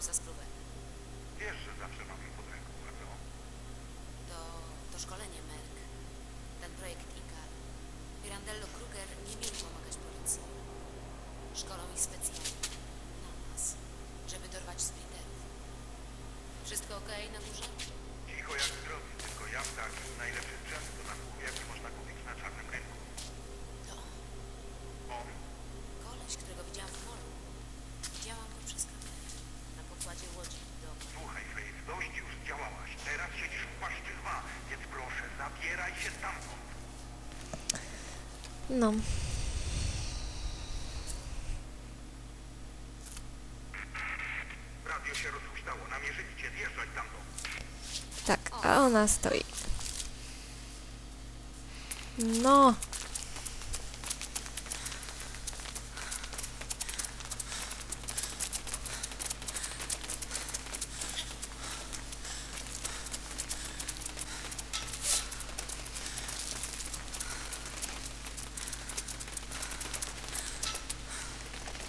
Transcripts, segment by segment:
psa spróbę. Wiesz, że zawsze mam ją pod ręką, prawda? To, to szkolenie Merck. Ten projekt ICAR. Pirandello Kruger nie mieli pomagać policji. Szkolą ich specjalnie. Na nas. Żeby dorwać splitterów. Wszystko okej na górze? Cicho jak w drodze, tylko ja tak najlepszy sprzęt No. Radio się rozhuśtało, namierzyli cię, zjeżdżać tamtąd. Tak, a ona stoi. No.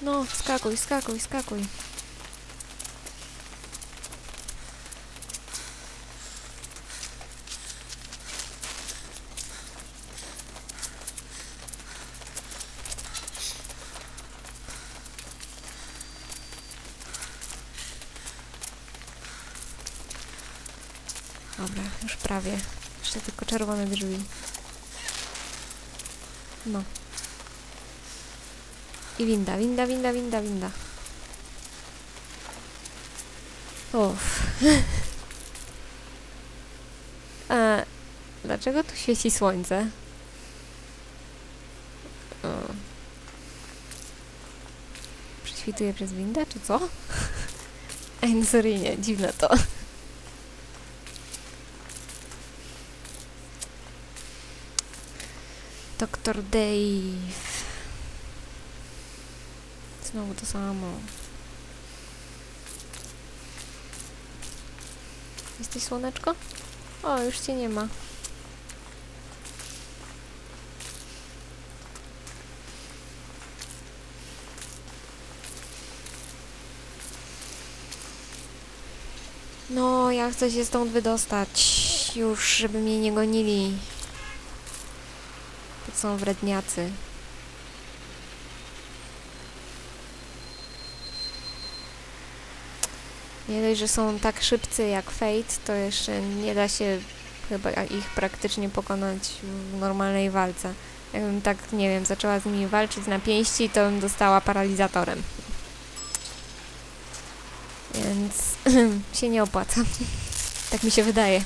No, skakuj, skakuj, skakuj. Dobra, już prawie. Jeszcze tylko czerwone drzwi. No. I winda, winda, winda, winda, winda. Uff. A dlaczego tu świeci słońce? O. Prześwituje przez windę, czy co? Ej, no sorry, nie, dziwne to. Doktor Dave. Znowu to samo. Jesteś słoneczko? O, już cię nie ma. No, ja chcę się stąd wydostać. Już, żeby mnie nie gonili. To są wredniacy. Nie dość, że są tak szybcy jak Fate, to jeszcze nie da się chyba ich praktycznie pokonać w normalnej walce. Jakbym tak, nie wiem, zaczęła z nimi walczyć na pięści, to bym dostała paralizatorem. Więc się nie opłaca. tak mi się wydaje.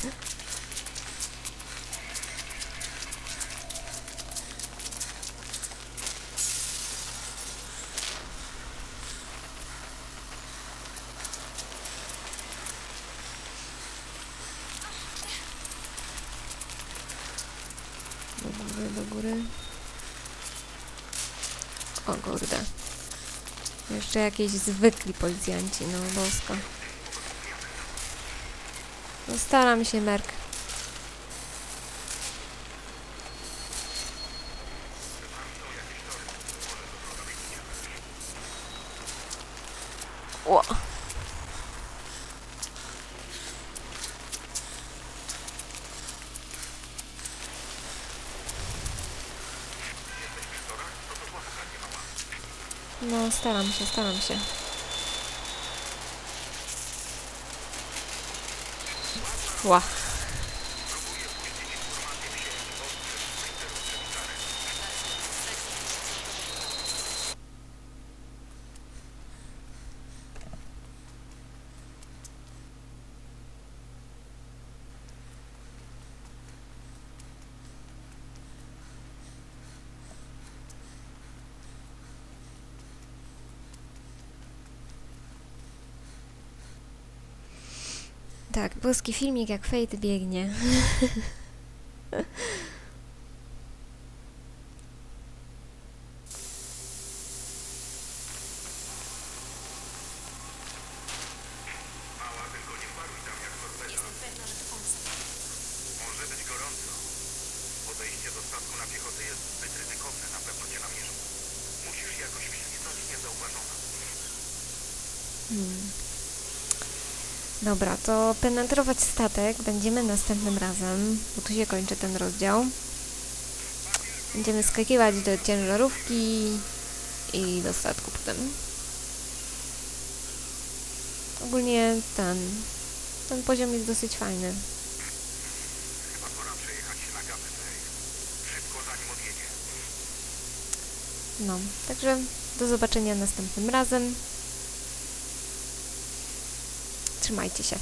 Góry, do góry. O kurde. Jeszcze jakieś zwykli policjanci, no bosko. No staram się, Merk. Ło. No, staram się, staram się. Ła. Tak, boski filmik jak Fate biegnie. Mała, tylko nie paruj tam jak torpeda. Jestem pewna, że to on zabił. Może być gorąco. Podejście do statku na piechotę jest zbyt ryzykowne, na pewno cię namierzą. Musisz jakoś wślizgnąć niezauważona. Hmm. Dobra, to penetrować statek będziemy następnym razem, bo tu się kończy ten rozdział. Będziemy skakiwać do ciężarówki i do statku potem. Ogólnie ten, ten poziom jest dosyć fajny. No, także do zobaczenia następnym razem. Trzymajcie się.